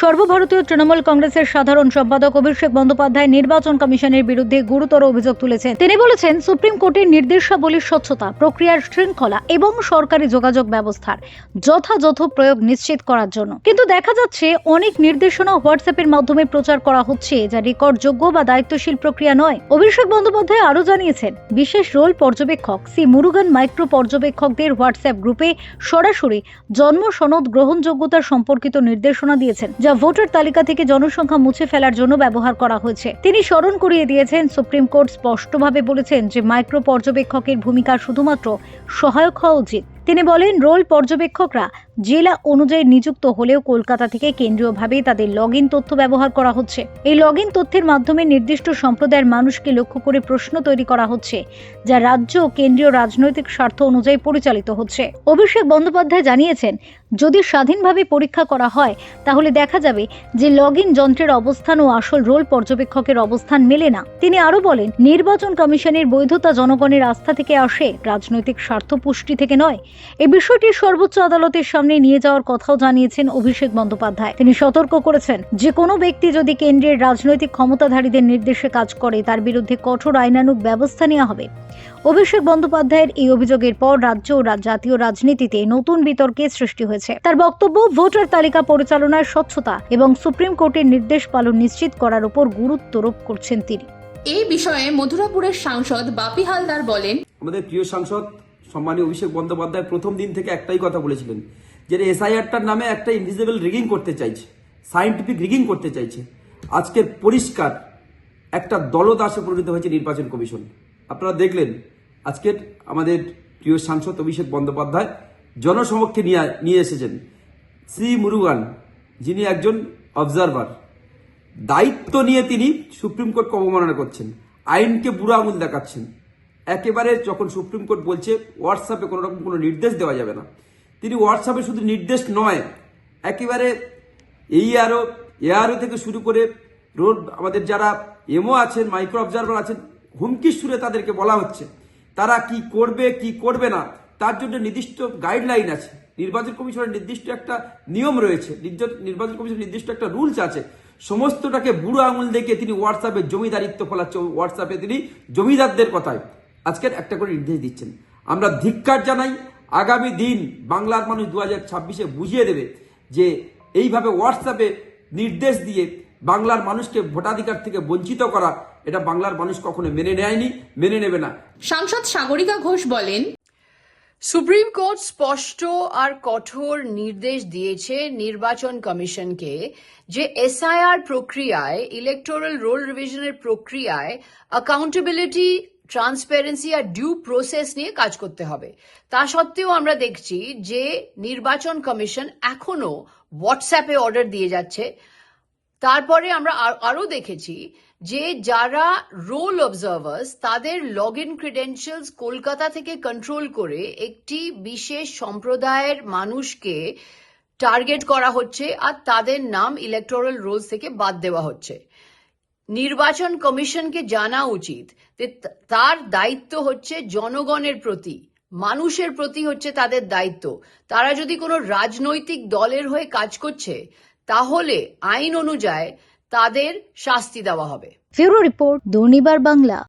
সর্বভারতীয় তৃণমূল কংগ্রেসের সাধারণ সম্পাদক অভিষেক বন্দ্যোপাধ্যায় নির্বাচন কমিশনের বিরুদ্ধে গুরুতর অভিযোগ তুলেছেন। তিনি বলেছেন, সুপ্রিম কোর্টের নির্দেশাবলীর স্বচ্ছতা, প্রক্রিয়ার শৃঙ্খলা এবং সরকারি যোগাযোগ ব্যবস্থার যথাযথ প্রয়োগ নিশ্চিত করার জন্য। কিন্তু দেখা যাচ্ছে, অনেক নির্দেশনা হোয়াটসঅ্যাপের মাধ্যমে প্রচার করা হচ্ছে, যা রেকর্ডযোগ্য বা দায়িত্বশীল প্রক্রিয়া নয়। অভিষেক বন্দ্যোপাধ্যায় আরও জানিয়েছেন, বিশেষ রোল পর্যবেক্ষক সি মুরুগান মাইক্রো পর্যবেক্ষকদের হোয়াটসঅ্যাপ গ্রুপে সরাসরি জন্ম সনদ গ্রহণযোগ্যতা সম্পর্কিত নির্দেশনা দিয়েছেন, যা ভোটার তালিকা থেকে জনসংখ্যা মুছে ফেলার জন্য ব্যবহার করা হয়েছে। তিনি স্মরণ করিয়ে দিয়েছেন, সুপ্রিম কোর্ট স্পষ্টভাবে বলেছেন যে মাইক্রো পর্যবেক্ষকের ভূমিকা শুধুমাত্র সহায়ক হওয়া উচিত। তিনি বলেন, রোল পর্যবেক্ষকরা জেলা অনুযায়ী নিযুক্ত হলেও কলকাতা থেকে কেন্দ্রীয়ভাবে তাদের লগ তথ্য ব্যবহার করা হচ্ছে। এই লগ তথ্যের মাধ্যমে নির্দিষ্ট সম্প্রদায়ের মানুষকে লক্ষ্য করে প্রশ্ন তৈরি করা হচ্ছে, যা রাজ্য ও কেন্দ্রীয় রাজনৈতিক স্বার্থ অনুযায়ী পরিচালিত হচ্ছে। অভিষেক বন্দ্যোপাধ্যায় জানিয়েছেন, যদি স্বাধীনভাবে পরীক্ষা করা হয়, তাহলে দেখা যাবে যে লগ যন্ত্রের অবস্থান ও আসল রোল পর্যবেক্ষকের অবস্থান মেলে না। তিনি আরও বলেন, নির্বাচন কমিশনের বৈধতা জনগণের আস্থা থেকে আসে, রাজনৈতিক স্বার্থ পুষ্টি থেকে নয় এই বিষয়টি সর্বোচ্চ আদালতের সামনে নিয়ে যাওয়ার কথাও জানিয়েছেন অভিষেক বন্দ্যোপাধ্যায়। তিনি সতর্ক করেছেন যে কোনো ব্যক্তি যদি কেন্দ্রের রাজনৈতিক ক্ষমতাধারীদের নির্দেশে কাজ করে তার বিরুদ্ধে কঠোর আইনানুগ ব্যবস্থা নেওয়া হবে। অভিষেক বন্দ্যোপাধ্যায়ের এই অভিযোগের পর রাজ্য ও জাতীয় রাজনীতিতে নতুন বিতর্কের সৃষ্টি হয়েছে। তার বক্তব্য ভোটার তালিকা পরিচালনার স্বচ্ছতা এবং সুপ্রিম কোর্টের নির্দেশ পালন নিশ্চিত করার উপর গুরুত্বারোপ করছেন তিনি। এই বিষয়ে মথুরাপুরের সাংসদ বাপি হালদার বলেন আমাদের প্রিয় সাংসদ সম্মানীয় অভিষেক বন্দ্যোপাধ্যায় প্রথম দিন থেকে একটাই কথা বলেছিলেন যে এসআইআরটার নামে একটা ইনভিজিবল রিগিং করতে চাইছে সায়েন্টিফিক রিগিং করতে চাইছে। আজকের পরিষ্কার একটা দলদাসে পরিণত হয়েছে নির্বাচন কমিশন। আপনারা দেখলেন, আজকের আমাদের প্রিয় সাংসদ অভিষেক বন্দ্যোপাধ্যায় জনসমক্ষে নিয়ে নিয়ে এসেছেন। শ্রী মুরুগান, যিনি একজন অবজারভার দায়িত্ব নিয়ে তিনি সুপ্রিম কোর্টকে অবমাননা করছেন, আইনকে বুড়ো আঙুল দেখাচ্ছেন। একেবারে যখন সুপ্রিম কোর্ট বলছে হোয়াটসঅ্যাপে কোনো রকম কোনো নির্দেশ দেওয়া যাবে না, তিনি হোয়াটসঅ্যাপে শুধু নির্দেশ নয়, একেবারে এই আরও এআরও থেকে শুরু করে রোড, আমাদের যারা এমও আছেন মাইক্রো অবজারভার আছেন, হুমকির সুরে তাদেরকে বলা হচ্ছে। তারা কি করবে কি করবে না, তার জন্য নির্দিষ্ট গাইডলাইন আছে। নির্বাচন কমিশনের নির্দিষ্ট একটা নিয়ম রয়েছে নির্বাচন কমিশনের নির্দিষ্ট একটা রুলস আছে। সমস্তটাকে বুড়ো আঙুল দেখে তিনি হোয়াটসঅ্যাপে জমিদারিত্ব ফলাচ্ছে হোয়াটসঅ্যাপে তিনি জমিদারদের কথায়। আজকের একটা করে নির্দেশ দিচ্ছেন। আমরা ধিক্কার জানাই আগামী দিন বাংলার মানুষ দু হাজার ছাব্বিশে বুঝিয়ে দেবে যে এইভাবে হোয়াটসঅ্যাপে নির্দেশ দিয়ে বাংলার মানুষকে ভোটাধিকার থেকে বঞ্চিত করা এটা বাংলার মানুষ কখনো মেনে নেয়নি মেনে নেবে না। সাংসদ সাগরিকা ঘোষ বলেন সুপ্রিম কোর্ট স্পষ্ট আর কঠোর নির্দেশ দিয়েছে নির্বাচন কমিশনকে যে এসআইআর প্রক্রিয়ায় ইলেকটোরাল রোল রিভিশনের প্রক্রিয়ায় অ্যাকাউন্টেবিলিটি ট্রান্সপারেন্সি আর ডিউ প্রসেস নিয়ে কাজ করতে হবে। তা সত্ত্বেও আমরা দেখছি যে নির্বাচন কমিশন এখনও হোয়াটসঅ্যাপে অর্ডার দিয়ে যাচ্ছে। তারপরে আমরা আর- আরও দেখেছি যে যারা রোল অবজার্ভার্স তাদের লগ ইন ক্রিডেন্সিয়ালস কলকাতা থেকে কন্ট্রোল করে একটি বিশেষ সম্প্রদায়ের মানুষকে টার্গেট করা হচ্ছে আর তাদের নাম ইলেকটোরাল রোলস থেকে বাদ দেওয়া হচ্ছে। নির্বাচন কমিশনকে জানা উচিত যে তার দায়িত্ব হচ্ছে জনগণের প্রতি, মানুষের প্রতি হচ্ছে তাদের দায়িত্ব। তারা যদি কোনো রাজনৈতিক দলের হয়ে কাজ করছে, তাহলে আইন অনুযায়ী তাদের শাস্তি দেওয়া হবে। Bureau report Durnibar Bangla.